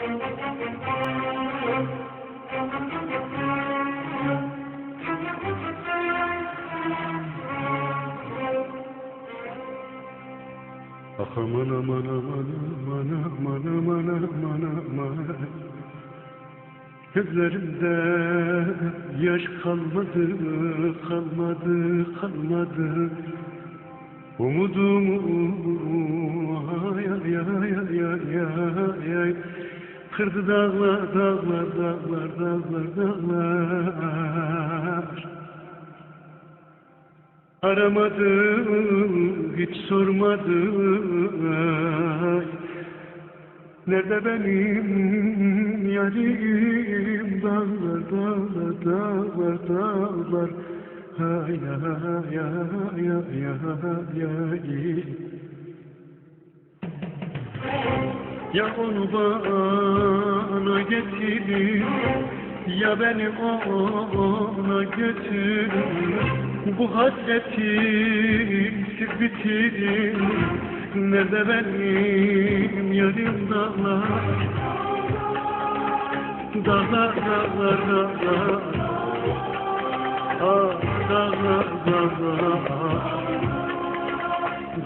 Ah, aman aman aman aman aman aman aman aman. Gözlerimde yaş kalmadı, kalmadı, kalmadı. Umudumu ay ay ay ay ay ay. Kırdı dağlar, dağlar, dağlar, dağlar, dağlar. Aramadı, hiç sormadı ay. Nerede benim yarim? Dağlar, dağlar, dağlar, dağlar. Ay ay ay ay ay ay Ya onu bana getirin Ya beni ona götürün. Bu hasreti siz bitirin Nerede benim yarim dağlar? Dağlar dağlar dağlar. Ah dağlar dağlar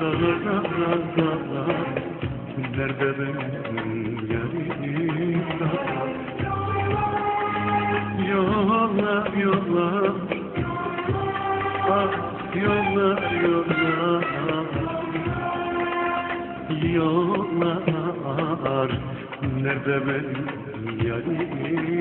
Dağlar dağlar dağlar Nerede benim yarim Yollar yollar Ah yollar. Yollar Yollar. Nerede benim yarim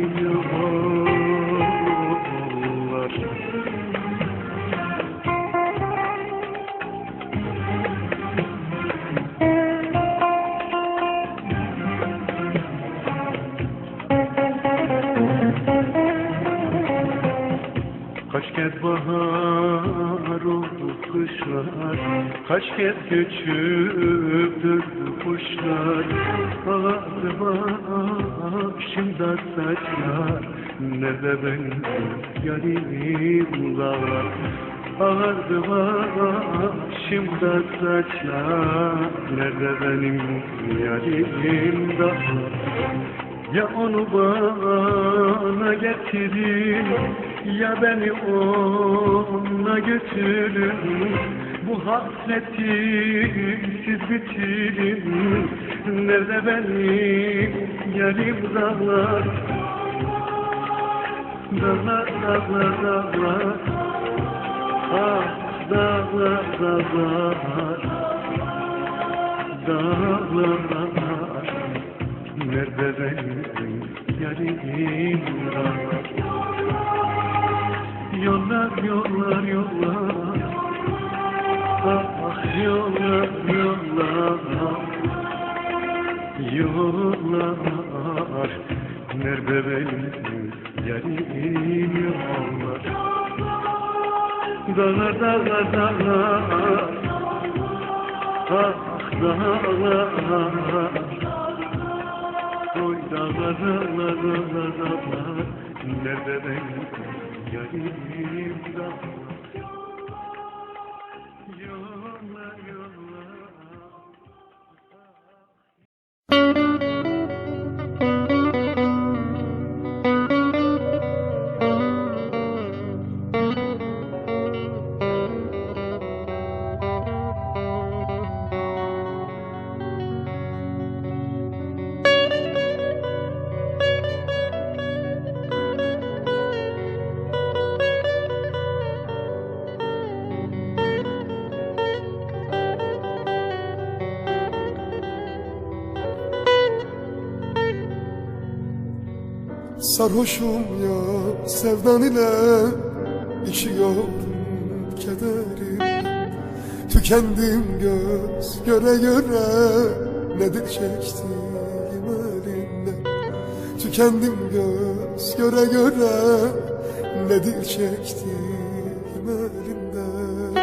Kaç kez bahar oldu kışlar Kaç kez göçüp döndü kuşlar. Ağardı başımda saçlar Nerede benim yarim dağlar. Ağardı başımda saçlar Nerede benim yarim dağlar. Ya onu bana getirin Ya beni ona götürün. Bu hasreti siz bitirin. Nerede benim yarim dağlar? Dağlar dağlar dağlar. Ah dağlar dağlar. Dağlar dağlar. Nerede benim yarim dağlar Yollar yollar yollar. Ah yollar yollar. Yollar Nerede benim yarim yollar? Dağlar dağlar dağlar. Ah dağlar. Oy dağlar dağlar dağlar. Nerede benim Yayımda Sarhoşum ya sevdan ile içiyorum kederi Tükendim göz göre göre nedir çektiğim elinden Tükendim göz göre göre nedir çektiğim elinden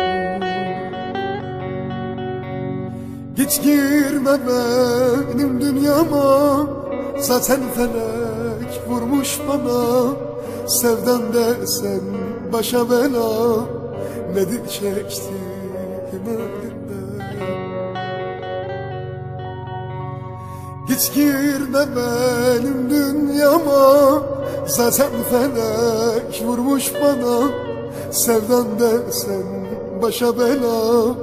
Git girme benim dünyama Zaten felek vurmuş bana. Sevdan desen başa bela. Nedir çektiğim elinden Hiç girme benim dünyama. Zaten felek vurmuş bana. Sevdan desen başa bela.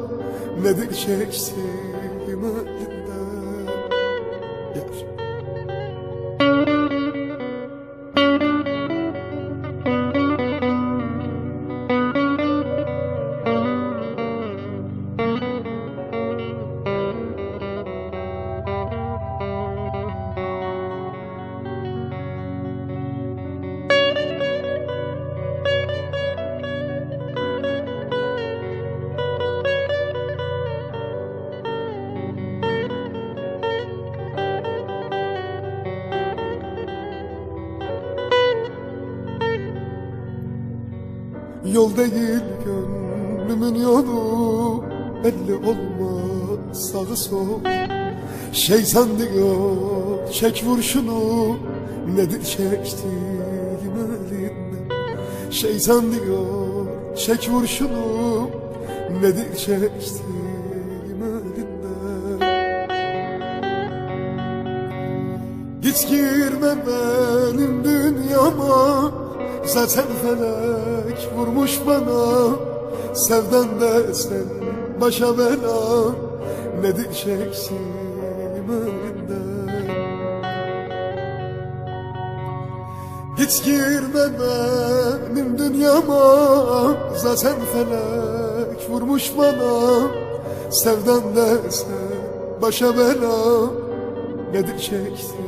Nedir çektiğim Yol değil gönlümün yolu. Belli olmaz sağı sol. Şeytan diyor çek vur Nedir çektiğim elinden Şeytan diyor çek vur Nedir çektiğim elinden Hiç girme benim dünyama Zaten felek vurmuş bana. Sevdan desen başa bela. Nedir çektiğim elinden Hiç girme benim dünyama. Zaten felek vurmuş bana. Sevdan desen başa bela. Nedir çektiğim